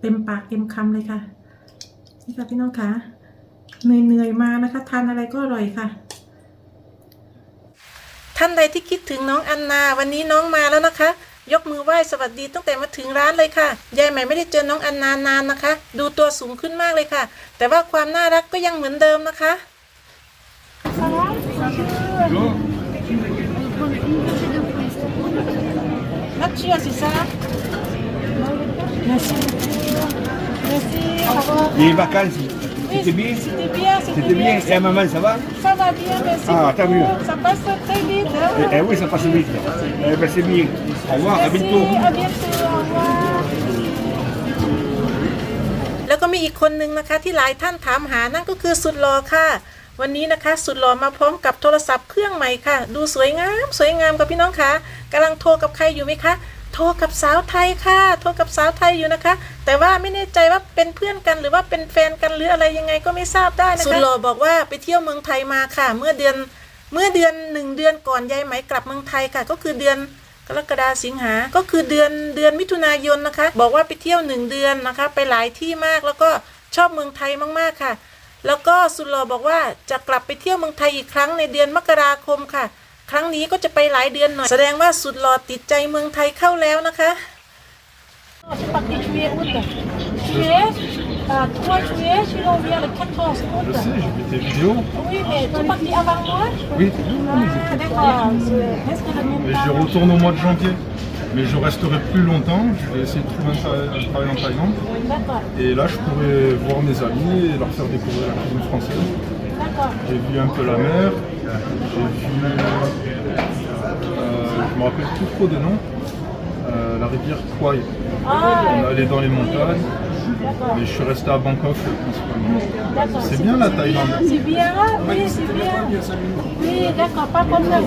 เต็มปากเต็มคำเลยค่ะ นี่ค่ะพี่น้องคะเหนื่อยๆมานะคะ ทานอะไรก็อร่อยค่ะ ท่านใดที่คิดถึงน้องอันนา วันนี้น้องมาแล้วนะคะ ยกมือไหว้สวัสดีตั้งแต่มาถึงร้านเลยค่ะยายใหม่ไม่ได้เจอน้องอันนานานนะคะ ดูตัวสูงขึ้นมากเลยค่ะ แต่ว่าความน่ารักก็ยังเหมือนเดิมนะคะ Nature, c'est ça Merci. Merci, au revoir. Les vacances, c'était bien C'était bien, c'était C'était bien. Et à maman, ça va Ça va bien, merci. Ah, tant beaucoup. mieux. Ça passe très vite. Hein? eh, eh oui, ça passe vite. Eh ben, c'est bien. Au revoir, à Merci, bientôt. à bientôt. Au revoir. แล้วก็มีอีกคนนึงนะคะที่หลายท่านถามหานั่นก็คือสุดหล่อค่ะ วันนี้นะคะสุดหล่อมาพร้อมกับโทรศัพท์เครื่องใหม่ค่ะ ดูสวยงาม สวยงามกับพี่น้องคะกำลังโทรกับใครอยู่ไหมคะโทรกับสาวไทยค่ะโทรกับสาวไทยอยู่นะคะ แต่ว่าไม่แน่ใจว่าเป็นเพื่อนกันหรือว่าเป็นแฟนกันหรืออะไรยังไงก็ไม่ทราบได้นะคะสุดหล่อบอกว่าไปเที่ยวเมืองไทยมาค่ะ เมื่อเดือนเมื่อเดือนหนึ่งเดือนก่อนยายไหมกลับเมืองไทยค่ะ ก็คือเดือนกรกฎาสิงหา ก็คือเดือนเดือนมิถุนายนนะคะ บอกว่าไปเที่ยวหนึ่งเดือนนะคะ ไปหลายที่มากแล้วก็ชอบเมืองไทยมากๆค่ะ แล้วก็สุดหล่อบอกว่าจะกลับไปเที่ยวเมืองไทยอีกครั้งในเดือนมกราคมค่ะ ครั้งนี้ก็จะไปหลายเดือนหน่อย แสดงว่าสุดหล่อติดใจเมืองไทยเข้าแล้วนะคะ C'est parti, tu es août. Tu es, euh, toi tu es, celui-là on vient le 14 août. Je sais, j'ai vu tes vidéos. Oui, mais tu es parti avant moi Oui. Ah, d'accord. C'est presque le même Et je temps. retourne au mois de janvier. Mais je resterai plus longtemps. Je vais essayer de trouver un, tra- un travail en Thaïlande. D'accord, Et là, je pourrais voir mes amis et leur faire découvrir la cuisine française. d'accord. J'ai vu un peu la mer. J'ai vu. euh, je me rappelle plus trop des noms. Euh, la rivière Kwai. Ah, On est allé dans les montagnes. d'accord, Mais je suis resté à Bangkok euh, principalement. d'accord. C'est bien la Thaïlande. C'est bien, oui, c'est bien. Oui, d'accord, pas de problème.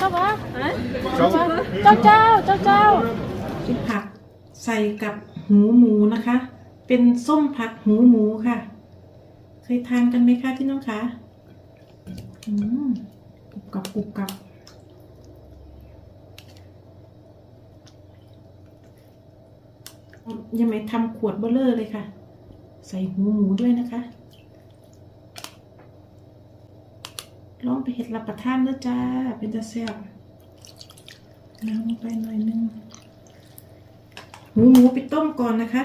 Ça va hein Ciao. Ciao, ciao, ciao, ciao. เป็นผักใส่กับหูหมูนะคะ เป็นส้มผักหูหมูค่ะ เคยทานกันไหมคะพี่น้องคะอืมกรุบกรับกรุบกรับยังไม่ทำขวดเบลเลอร์เลยค่ะ ใส่หูหมูด้วยนะคะ ลองไปเห็ดรับประทานนะจ้า เป็นตาแซ่บน้ำลงไปหน่อยนึง หูหมูไปต้มก่อนนะคะ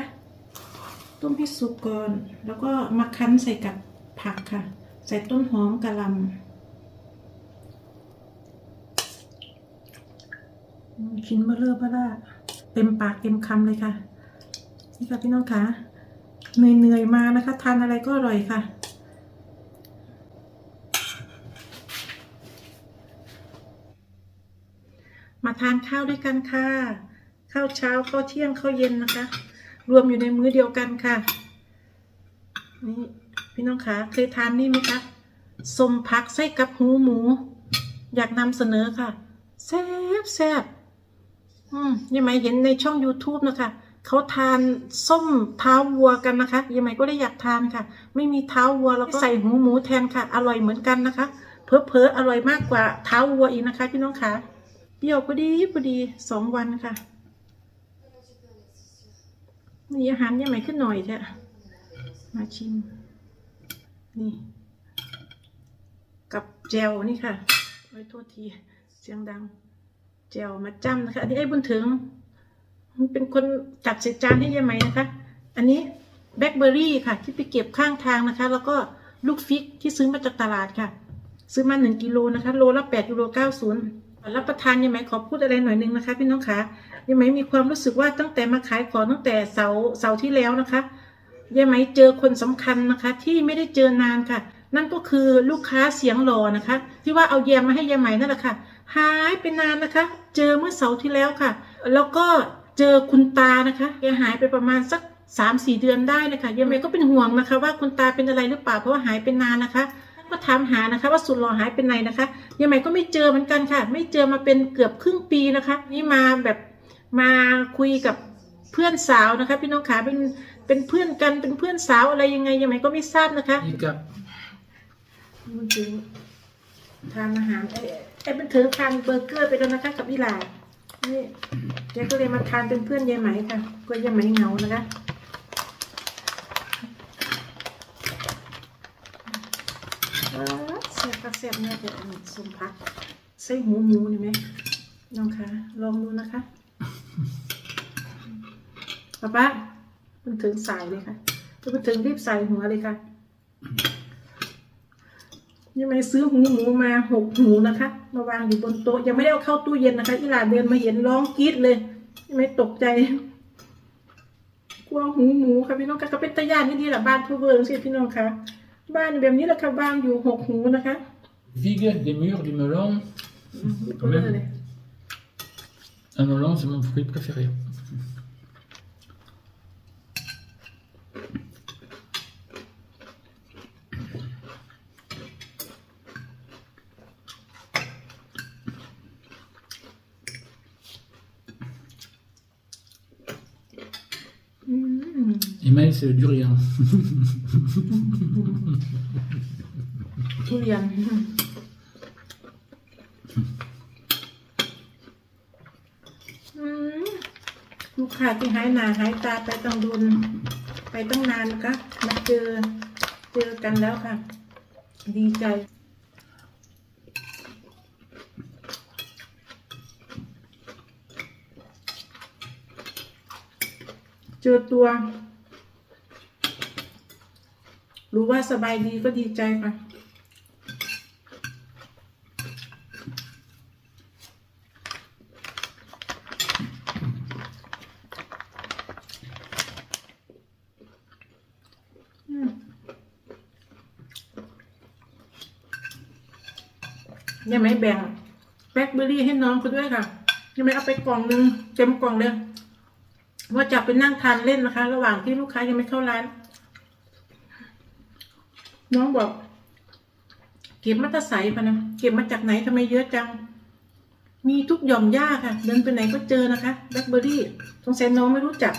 ต้มให้สุกก่อน แล้วก็มาคั้นใส่กับผักค่ะ ใส่ต้นหอมกะหล่ำชิ้นเบลเลอร์เบล่าเต็มปากเต็มคำเลยค่ะ นี่ค่ะพี่น้องคะเหนื่อยๆมานะคะ ทานอะไรก็อร่อยค่ะมาทานข้าวด้วยกันค่ะ ข้าวเช้าข้าวเที่ยงข้าวเย็นนะคะ รวมอยู่ในมื้อเดียวกันค่ะ นี่พี่น้องคะเคยทานนี่ไหมคะสมผักไส้กับหูหมู อยากนำเสนอค่ะ แซ่บแซ่บอืมยังไหมเห็นในช่อง YouTube นะคะเขาทานส้มเท้าวัวกันนะคะยังไหมก็ได้อยากทานค่ะ ไม่มีเท้าวัวแล้วก็ใส่หูหมูแทนค่ะ อร่อยเหมือนกันนะคะ เพอเพออร่อยมากกว่าเท้าวัวอีกนะคะ พี่น้องคะเปรี้ยวพอดีพอดีสองวันค่ะ มีอาหารยังไหมขึ้นหน่อยเถอะมาชิม นี่ กับแจวนี่ค่ะไว้โทษทีเสียงดังแจวมาจ้ำนะคะ อันนี้ไอ้บุญถึงเป็นคนจัดใส่จานให้ยายไหมนะคะ อันนี้แบล็คเบอร์รี่ค่ะ ที่ไปเก็บข้างทางนะคะ แล้วก็ลูกฟิกที่ซื้อมาจากตลาดค่ะ ซื้อมาหนึ่งกิโลนะคะ โลละแปดยูโรเก้าศูนย์ รับประทานยังไหมขอพูดอะไรหน่อยนึงนะคะพี่น้องคะยังไหมมีความรู้สึกว่าตั้งแต่มาขายของตั้งแต่เสาเสาที่แล้วนะคะยังไหมเจอคนสำคัญนะคะ ที่ไม่ได้เจอนานค่ะ นั่นก็คือลูกค้าเสียงหล่อนะคะ ที่ว่าเอาแยมมาให้ยายไหมนั่นแหละค่ะหายไปนานนะคะ เจอเมื่อเสาร์ที่แล้วค่ะ แล้วก็เจอคุณตานะคะแกหายไปประมาณสักสามสี่เดือนได้นะคะยายไหมก็เป็นห่วงนะคะ ว่าคุณตาเป็นอะไรหรือเปล่าเพราะว่าหายไปนานนะคะ ก็ถามหานะคะ ว่าสุดหล่อหายไปไหนนะคะยังไงก็ไม่เจอเหมือนกันค่ะ ไม่เจอมาเป็นเกือบครึ่งปีนะคะ นี่มาแบบมาคุยกับเพื่อนสาวนะคะ พี่น้องขาเป็นเป็นเพื่อนกันเป็นเพื่อนสาวอะไรยังไงยังไงก็ไม่ทราบนะคะมันถึงทานอาหารไอ้ไอ้เป็นเถอทานเบอร์เกอร์ไปแล้วนะคะ กับพี่หลานี่แกก็เลยมาทานเป็นเพื่อนยายไหมค่ะก็ยายไหมเหงานะคะ เสียบผักเสียบเนี่ยเดี๋ยวอันนี้สมพักใส่หูหมูนี่ไหมน้องคะลองดูนะคะป้าป้ามันถึงสายเลยค่ะมันถึงรีบใส่หัวเลยค่ะยังไม่ซื้อหูหมูมาหกหูนะคะ มาวางอยู่บนโต๊ะยังไม่ได้เอาเข้าตู้เย็นนะคะอีหลานเดินมาเห็นร้องกรี๊ดเลยยังไม่ตกใจ กลัวหูหมูค่ะพี่น้องค่ะก็เป็นตะย่านนี่ดีแหละบ้านผู้เบิร์งสิพี่น้องค่ะ บ้านแบบนี้แหละค่ะบ้านอยู่หกหูนะคะ Vigue des murs du melon. อืมเบลอเลย Un melon, c'est mon fruit préféré. อื ม Et Maël, c'est le durian. ทุเรียนอืมลูกค้าที่หายหน้าหายตาไปต้องดุนไปตั้งนานนะคะมาเจอเจอกันแล้วค่ะ ดีใจเจอตัว รู้ว่าสบายดีก็ดีใจค่ะ ยังไม่แบ่งแบล็คเบอร์รี่ให้น้องเขาด้วยค่ะยังไม่เอาไปกล่องนึงเต็มกล่องเลยว่าจะไปนั่งทานเล่นนะคะ ระหว่างที่ลูกค้ายังไม่เข้าร้าน น้องบอก เก็บมาตะใสปะนะเก็บมาจากไหนทำไมเยอะจัง มีทุกหย่อมหญ้าค่ะ เดินไปไหนก็เจอนะคะแบล็คเบอร์รี่สงสัยน้องไม่รู้จัก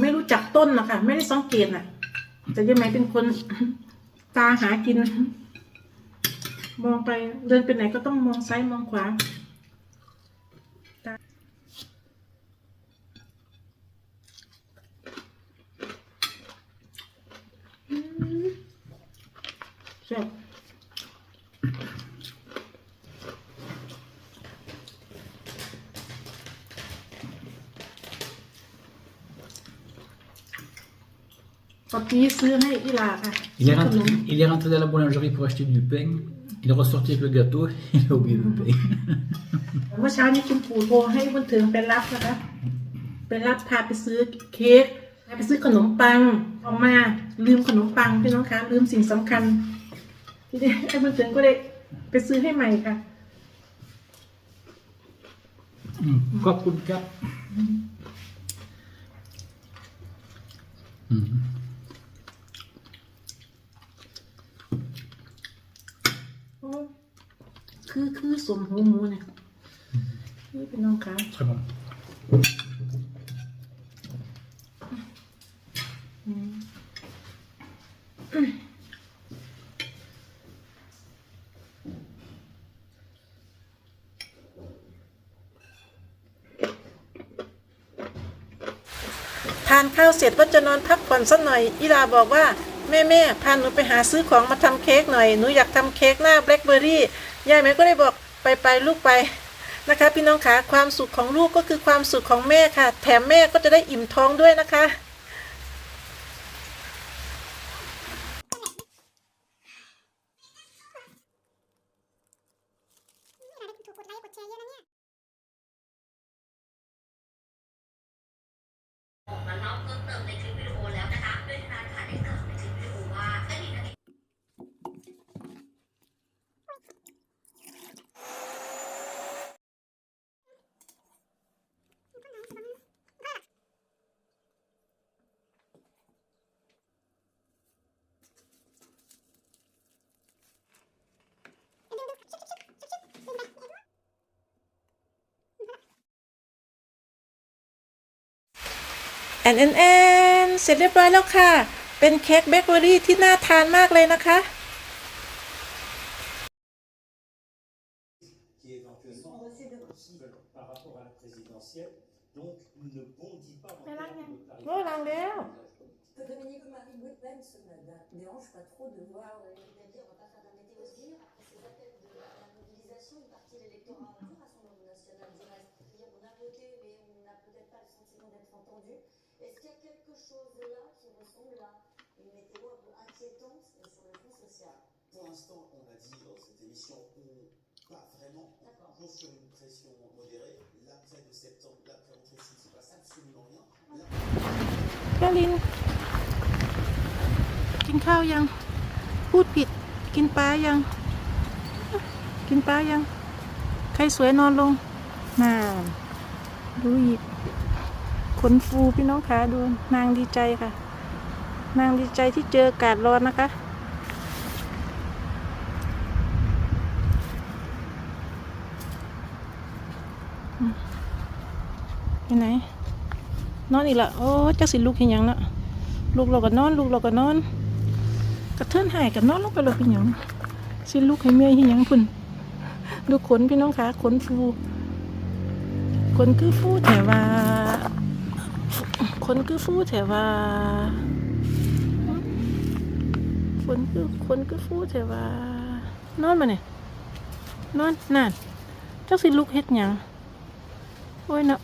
ไม่รู้จักต้นนะคะไม่ได้สังเกตน่ะ แต่ยังไงเป็นคนตาหากิน มองไปเดินไปไหนก็ต้องมองซ้ายมองขวาตาอืมแซ่บ ปอปี้ซื้อให้อีหลาค่ะ Il est, ขน rentré, ม il est rentré dans la boulangerie pour acheter du pain. Il est ressorti avec le gâteau. Il a oublié le pain. เมื่อเช้านี้คุณปู่โทรให้บุญถึงไปรับนะคะไปรับพาไปซื้อเค้กพาไปซื้อขนมปังออกมาลืมขนมปังพี่น้องคะลืมสิ่งสำคัญที่ได้ไอ้บุญถึงก็เลยไปซื้อให้ใหม่ค่ะ Mm. Quoi pour le cap Mm. โคือคือสมหูหมูเนี่ยนี่พี่น้องคะ Très bon. ทานข้าวเสร็จว่าจะนอนพักผ่อนสักหน่อยอีลาบอกว่าแม่แม่พาหนูไปหาซื้อของมาทำเค้กหน่อย หนูอยากทำเค้กหน้าแบล็คเบอร์รี่ ยายแม่ก็เลยบอกไปไปลูกไปนะคะ พี่น้องคะความสุขของลูกก็คือความสุขของแม่ค่ะ แถมแม่ก็จะได้อิ่มท้องด้วยนะคะ มาเล่าเพิ่มเติมในคลิปวิดีโอแล้วนะคะโดยทนายค่ะได้กล่าวในคลิปวิดีโอว่าอดีตนาย แอนแอนแอนเสร็จเรียบร้อยแล้วค่ะ เป็นเค้กแบล็คเบอร์รี่ที่น่าทานมากเลยนะคะ qui est éventuellement possible par rapport à la présidentielle. Donc, ne bondit pas en termes de โอ้ล้างแล้ว tarifs. Que Dominique Marie Bouet ça ne me dérange pas trop de voir. euh, C'est-à-dire, on va pas faire d'un météo dire, après ces appels de la mobilisation, une partie de l'électorat, du Rassemblement national du reste. C'est-à-dire, on a voté, mais on n'a peut-être pas le sentiment d'être entendu. Est-ce qu'il y a quelque chose là qui ressemble à une météo un peu inquiétante sur le plan social Pour l'instant, on a dit dans cette émission, on, pas vraiment, on D'accord. joue sur une pression modérée. L'après de septembre, l'après rentrée, il ne se passe absolument rien. Là, แกลินกินข้าวยัง พูดผิด กินปลายัง กินปลายัง ใครสวยนอนลงน่าดูอีกข นฟูพี่น้องขาดูนางดีใจค่ะ นางดีใจที่เจออากาศร้อนนะคะ ไปไหน นอนอีกละโอ้จักสิลุกเห็นยังละลุกเราก็นอนลุกเราก็นอน กระเทือนหายกับนอนลงไปเลยเป็นหยังสิลุกให้เมียเห็นยังพุ่นดูขนพี่น้องคะขนฟูขนคือฟูแต่ว่า คนคือฟูแต่ว่าคนคือขนคือฟูแต่ว่านอนมาเนี่ยนอนนั่นจักสิลุกเฮ็ดหยังโอ้ยเนาะ